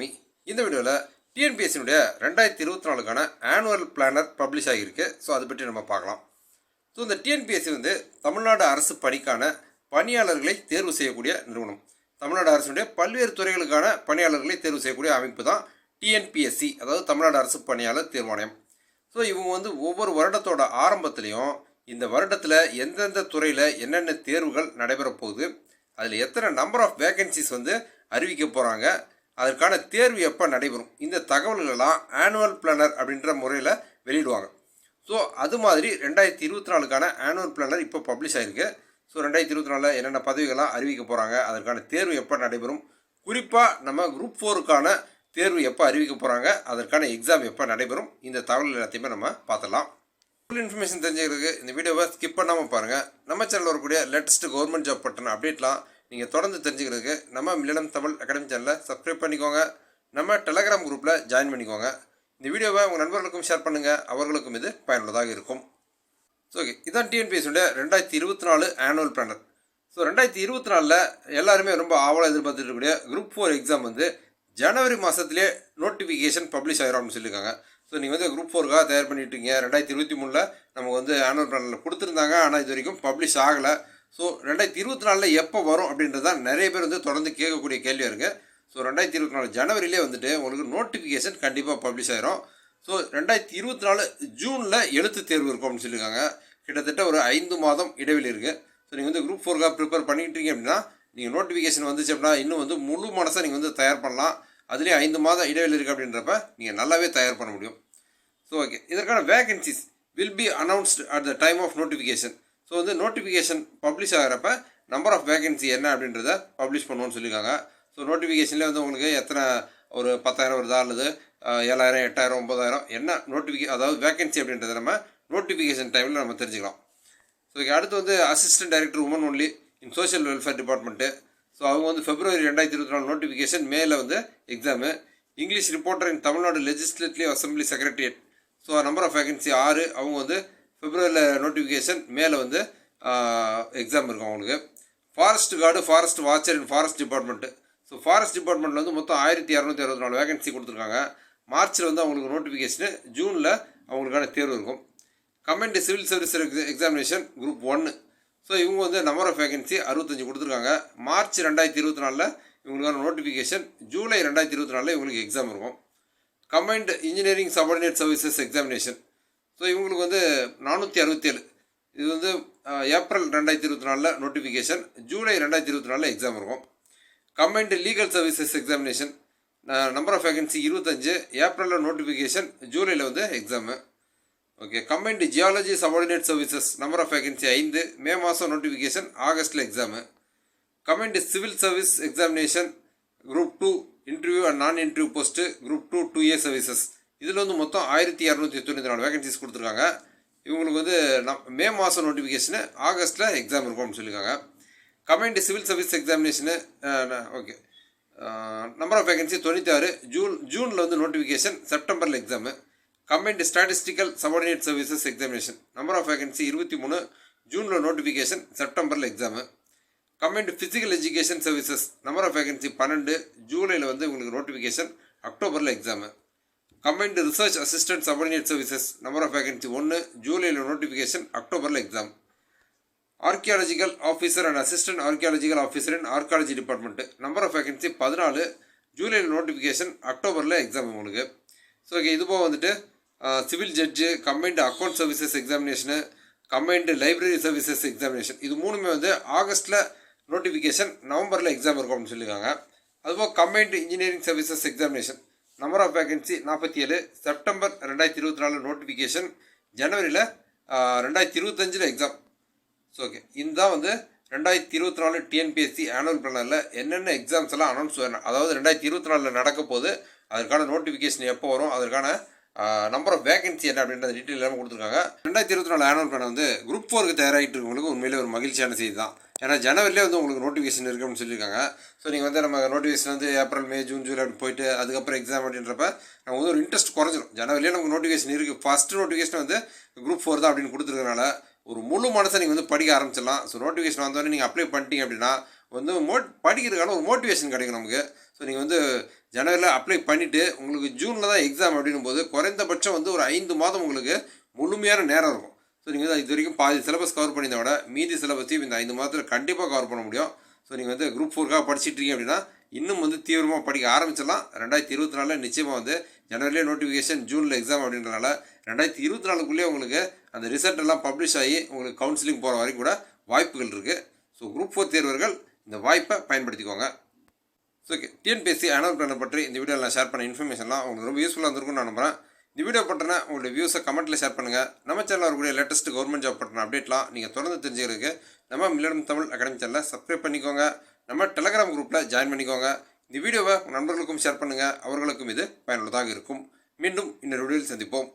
சாமி இந்த வீடியோவில் டிஎன்பிஎஸ்சினுடைய ரெண்டாயிரத்தி இருபத்தி நாலுக்கான ஆனுவல் பிளானர் பப்ளிஷ் ஆகியிருக்கு. ஸோ அதை பற்றி நம்ம பார்க்கலாம். ஸோ இந்த டிஎன்பிஎஸ்சி வந்து தமிழ்நாடு அரசு பணிக்கான பணியாளர்களை தேர்வு செய்யக்கூடிய நிறுவனம். தமிழ்நாடு அரசுடைய பல்வேறு துறைகளுக்கான பணியாளர்களை தேர்வு செய்யக்கூடிய அமைப்பு தான் டிஎன்பிஎஸ்சி அதாவது தமிழ்நாடு அரசு பணியாளர் தேர்வாணையம் ஸோ இவங்க வந்து ஒவ்வொரு வருடத்தோட ஆரம்பத்துலேயும் இந்த வருடத்தில் எந்தெந்த துறையில் என்னென்ன தேர்வுகள் நடைபெற போகுது அதில் எத்தனை நம்பர் ஆஃப் வேகன்சிஸ் வந்து அறிவிக்க போகிறாங்க அதற்கான தேர்வு எப்போ நடைபெறும்? இந்த தகவல்களெல்லாம் ஆனுவல் பிளானர் அப்படின்ற முறையில் வெளியிடுவாங்க. ஸோ அது மாதிரி ரெண்டாயிரத்தி இருபத்தி நாலுக்கான ஆனுவல் பிளானர் இப்போ பப்ளிஷ் ஆயிருக்கு. ஸோ ரெண்டாயிரத்தி இருபத்தி நாலில் என்னென்ன பதவிகள்லாம் அறிவிக்க போகிறாங்க அதற்கான தேர்வு எப்போ நடைபெறும்? குறிப்பாக நம்ம குரூப் ஃபோருக்கான தேர்வு எப்போ அறிவிக்க போகிறாங்க அதற்கான எக்ஸாம் எப்போ நடைபெறும்? இந்த தகவல் எல்லாத்தையுமே நம்ம பார்த்தலாம் ஃபுல் இன்ஃபர்மேஷன் தெரிஞ்சுக்கிறதுக்கு இந்த வீடியோவை ஸ்கிப் பண்ணாமல் பாருங்கள் நம்ம சேனலில் வரக்கூடிய லேட்டஸ்ட் கவர்மெண்ட் ஜாப் பற்றின அப்டேட்லாம் நீங்கள் தொடர்ந்து தெரிஞ்சுக்கிறதுக்கு நம்ம மில்லினம் தமிழ் அகாடமி சேனலை சப்ஸ்கிரைப் பண்ணிக்கோங்க. நம்ம டெலகிராம் குரூப்பில் ஜாயின் பண்ணிக்கோங்க. இந்த வீடியோவை உங்கள் நண்பர்களுக்கும் ஷேர் பண்ணுங்கள் அவர்களுக்கும் இது பயனுள்ளதாக இருக்கும். ஸோ ஓகே இதான் டிஎன்பிஎஸ்சியோட ரெண்டாயிரத்தி இருபத்தி நாலு ஆனுவல் பிளானர் ஸோ ரெண்டாயிரத்தி இருபத்தி நாலில் எல்லாருமே ரொம்ப ஆவலாக எதிர்பார்த்துட்டு இருக்கக்கூடிய குரூப் ஃபோர் எக்ஸாம் வந்து ஜனவரி மாதத்துலேயே நோட்டிஃபிகேஷன் பப்ளிஷ் ஆகிரும் அப்படின்னு சொல்லியிருக்காங்க. ஸோ நீங்கள் வந்து குரூப் ஃபோருக்காக தயார் பண்ணிட்டு இருக்கீங்க. ரெண்டாயிரத்தி இருபத்தி மூணில் நமக்கு வந்து ஆனுவல் பிளானில் கொடுத்துருந்தாங்க. ஆனால் இது வரைக்கும் பப்ளிஷ் ஆகலை. ஸோ ரெண்டாயிரத்தி இருபத்தி நாலில் எப்போ வரும் அப்படின்றது தான் நிறைய பேர் வந்து தொடர்ந்து கேட்கக்கூடிய கேள்வியாக இருக்குது ஸோ ரெண்டாயிரத்தி இருபத்தி நாலு ஜனவரியிலே வந்துட்டு உங்களுக்கு நோட்டிஃபிகேஷன் கண்டிப்பாக பப்ளிஷ் ஆயிரும். ஸோ ரெண்டாயிரத்தி இருபத்தி நாலு ஜூனில் எழுத்து தேர்வு இருக்கும் அப்படின்னு சொல்லியிருக்காங்க. கிட்டத்தட்ட ஒரு ஐந்து மாதம் இடைவெளி இருக்குது ஸோ நீங்கள் வந்து குரூப் ஃபோர்க்காக ப்ரிப்பேர் பண்ணிக்கிட்டு இருக்கீங்க அப்படின்னா நீங்கள் நோட்டிஃபிகேஷன் வந்துச்சு அப்படின்னா இன்னும் வந்து முழு மனசாக நீங்கள் வந்து தயார் பண்ணலாம். அதுலேயே ஐந்து மாதம் இடைவெளி இருக்குது அப்படின்றப்ப நீங்கள் நல்லாவே தயார் பண்ண முடியும். ஸோ ஓகே இதற்கான vacancies will be announced at the time of notification so வந்து நோட்டிஃபிகேஷன் பப்ளிஷ் ஆகிறப்ப நம்பர் ஆஃப் வேகன்சி என்ன அப்படின்றத பப்ளிஷ் பண்ணுவோன்னு சொல்லியிருக்காங்க. ஸோ நோட்டிஃபிகேஷன்லேயே வந்து உங்களுக்கு எத்தனை ஒரு பத்தாயிரம் வருதா அல்லது ஏழாயிரம் எட்டாயிரம் ஒம்பதாயிரம் என்ன நோட்டிஃபிகே அதாவது வேகன்சி அப்படின்றத நம்ம நோட்டிஃபிகேஷன் டைமில் நம்ம தெரிஞ்சுக்கலாம். ஸோ அடுத்து வந்து assistant director women only in social welfare department so அவங்க வந்து பிப்ரவரி ரெண்டாயிரத்தி இருபத்தி நாலு நோட்டிஃபிகேஷன் மேல வந்து exam English reporter in Tamil Nadu legislative assembly secretariat so number of vacancy ஆறு. அவங்க வந்து பிப்ரவரியில் நோட்டிஃபிகேஷன் மேலே வந்து எக்ஸாம் இருக்கும் அவங்களுக்கு. Forest guard forest watcher in forest department so forest டிபார்ட்மெண்ட்டில் வந்து மொத்தம் ஆயிரத்தி இரநூத்தி அறுபத்தி நாலு வேகன்சி கொடுத்துருக்காங்க. மார்ச்சில் வந்து அவங்களுக்கு நோட்டிஃபிகேஷனு ஜூனில் அவங்களுக்கான தேர்வு இருக்கும். Combined civil service examination group ஒன்று ஸோ இவங்க வந்து நம்பர் ஆஃப் வேகன்சி அறுபத்தஞ்சு கொடுத்துருக்காங்க. மார்ச் ரெண்டாயிரத்தி இருபத்தி நாலில் இவங்களுக்கான நோட்டிஃபிகேஷன் ஜூலை ரெண்டாயிரத்தி இருபத்தி நாலில் இவங்களுக்கு எக்ஸாம் இருக்கும். Combined engineering subordinate services examination so இவங்களுக்கு வந்து நானூற்றி அறுபத்தேழு. இது வந்து ஏப்ரல் ரெண்டாயிரத்தி இருபத்தி நாலில் நோட்டிஃபிகேஷன் ஜூலை ரெண்டாயிரத்தி இருபத்தி நாலில் எக்ஸாம் இருக்கும். Combined legal services examination number of vacancy இருபத்தஞ்சு ஏப்ரலில் நோட்டிஃபிகேஷன் ஜூலையில் வந்து exam okay combined geology subordinate services number of vacancy ஐந்து மே மாதம் notification ஆகஸ்ட்டில் exam combined civil service examination group two interview and non interview post group two two A services இதில் வந்து மொத்தம் ஆயிரத்தி இரநூத்தி தொண்ணூற்றி நாலு வேகன்சிஸ் கொடுத்துருக்காங்க. இவங்களுக்கு வந்து நம் மே மாதம் நோட்டிஃபிகேஷனு ஆகஸ்ட்டில் எக்ஸாம் இருக்கும்னு சொல்லியிருக்காங்க. Combined civil service examination okay number of vacancy தொண்ணூற்றி ஆறு ஜூன் ஜூனில் வந்து நோட்டிஃபிகேஷன் செப்டம்பரில் exam combined statistical subordinate services examination number of vacancy இருபத்தி மூணு. ஜூனில் நோட்டிஃபிகேஷன் செப்டம்பரில் exam combined physical education services number of vacancy பன்னெண்டு. ஜூலையில் வந்து உங்களுக்கு நோட்டிஃபிகேஷன் அக்டோபரில் exam combined research assistant subordinate services number of vacancy ஒன்று ஜூலையில் நோட்டிஃபிகேஷன் அக்டோபரில் exam archaeological officer and assistant archaeological officer in archaeology department number of vacancy பதினாலு ஜூலையில் நோட்டிஃபிகேஷன் அக்டோபரில் எக்ஸாம் உங்களுக்கு. ஸோ ஓகே இது போக வந்துட்டு civil judge combined account services examination combined library services examination இது மூணுமே வந்து ஆகஸ்ட்டில் நோட்டிஃபிகேஷன் நவம்பரில் எக்ஸாம் இருக்கும் அப்படின்னு சொல்லியிருக்காங்க அதுபோக combined engineering services examination number of vacancy நாற்பத்தி ஏழு. செப்டம்பர் ரெண்டாயிரத்தி இருபத்தி நாலு நோட்டிஃபிகேஷன் ஜனவரியில் ரெண்டாயிரத்தி இருபத்தஞ்சில் எக்ஸாம் ஸோ ஓகே இதுதான் வந்து ரெண்டாயிரத்தி இருபத்தி நாலு டிஎன்பிஎஸ்சி ஆனுவல் பிளானில் என்னென்ன எக்ஸாம்ஸ் எல்லாம் அனௌன்ஸ் வேணும் அதாவது ரெண்டாயிரத்தி இருபத்தி நாலில் நடக்க போது அதற்கான நோட்டிஃபிகேஷன் எப்போ வரும் அதற்கான நம்பர் ஆஃப் வேகன்சி என்ன அப்படின்ற டீட்டெயில் எல்லாமே கொடுத்துருக்காங்க. ரெண்டாயிரத்தி இருபத்தி நாலு ஆனுவல் பிளான் வந்து குரூப் ஃபோருக்கு தயாராகிட்டு இருக்கவங்களுக்கு உண்மையிலே ஒரு மகிழ்ச்சியான செய்தி தான். ஏன்னா ஜனவரிலே வந்து உங்களுக்கு நோட்டிஃபிகேஷன் இருக்கு அப்படின்னு சொல்லியிருக்காங்க. ஸோ நீங்கள் வந்து நம்ம நோட்டிஃபிகேஷன் வந்து ஏப்ரல் மே ஜூன் ஜூலை அப்படி போயிட்டு அதுக்கப்புறம் எக்ஸாம் அப்படின்றப்ப நமக்கு வந்து ஒரு இன்ட்ரெஸ்ட் குறைஞ்சிரும். ஜனவரிலே நமக்கு நோட்டிஃபிகேஷன் இருக்குது ஃபஸ்ட்டு நோட்டிஃபிகேஷன் வந்து குரூப் ஃபோர் தான் அப்படின்னு கொடுத்துருக்கனால ஒரு முழு மனசை நீங்கள் வந்து படிக்க ஆரம்பிச்சிடலாம். ஸோ நோட்டிஃபிகேஷன் வந்தோடனே நீங்கள் அப்ளை பண்ணிட்டீங்க அப்படின்னா வந்து மோட் படிக்கிறதுக்கான ஒரு மோட்டிவேஷன் கிடைக்கும் நமக்கு. ஸோ நீங்கள் வந்து ஜனவரியில் அப்ளை பண்ணிவிட்டு உங்களுக்கு ஜூனில் தான் எக்ஸாம் அப்படின்னும் போது குறைந்தபட்சம் வந்து ஒரு ஐந்து மாதம் உங்களுக்கு முழுமையான நேரம் இருக்கும். ஸோ நீங்கள் வந்து இது வரைக்கும் பாதி சிலபஸ் கவர் பண்ணியிருந்தா விட மீதி சிலபஸையும் இந்த ஐந்து மாதத்தில் கண்டிப்பாக கவர் பண்ண முடியும். ஸோ நீங்கள் வந்து குரூப் ஃபோருக்காக படிச்சிட்டு இருக்கீங்க அப்படின்னா இன்னும் வந்து தீவிரமாக படிக்க ஆரம்பிச்சிடலாம். ரெண்டாயிரத்தி இருபத்தி நாலில் நிச்சயமாக வந்து ஜனவரிலே நோட்டிஃபிகேஷன் ஜூனில் எக்ஸாம் அப்படின்றனால ரெண்டாயிரத்தி இருபத்தி நாலுக்குள்ளேயே உங்களுக்கு அந்த ரிசல்ட் எல்லாம் பப்ளிஷ் ஆகி உங்களுக்கு கவுன்சிலிங் போகிற வரைக்கும் கூட வாய்ப்புகள் இருக்குது ஸோ குரூப் ஃபோர் தேர்வர்கள் இந்த வாய்ப்பை பயன்படுத்திக்கோங்க. ஸோ ஓகே டிஎன்பிஎஸ்சி அனல் பிளானை பற்றி இந்த வீடியோவில் நான் ஷேர் பண்ண இன்ஃபர்மேஷன்லாம் உங்களுக்கு ரொம்ப யூஸ்ஃபுல்லாக இருந்திருக்கும்னு நான் நம்புறேன். இந்த வீடியோ பட்டனா உங்களுடைய வியூஸை கமெண்ட்டில் ஷேர் பண்ணுங்கள் நம்ம சேனலில் வரக்கூடிய லேட்டஸ்ட் கவர்மெண்ட் ஜாப் பற்றின அப்டேட்லாம் நீங்கள் தொடர்ந்து தெரிஞ்சுக்கிறதுக்கு நம்ம மில்லடம் தமிழ் அகாடமி சேனலை சப்ஸ்கிரைப் பண்ணிக்கோங்க. நம்ம டெலகிராம் குரூப்பில் ஜாயின் பண்ணிக்கோங்க. இந்த வீடியோவை நண்பர்களுக்கும் ஷேர் பண்ணுங்கள் அவர்களுக்கும் இது பயனுள்ளதாக இருக்கும். மீண்டும் இன்னொரு வீடியோவில் சந்திப்போம்.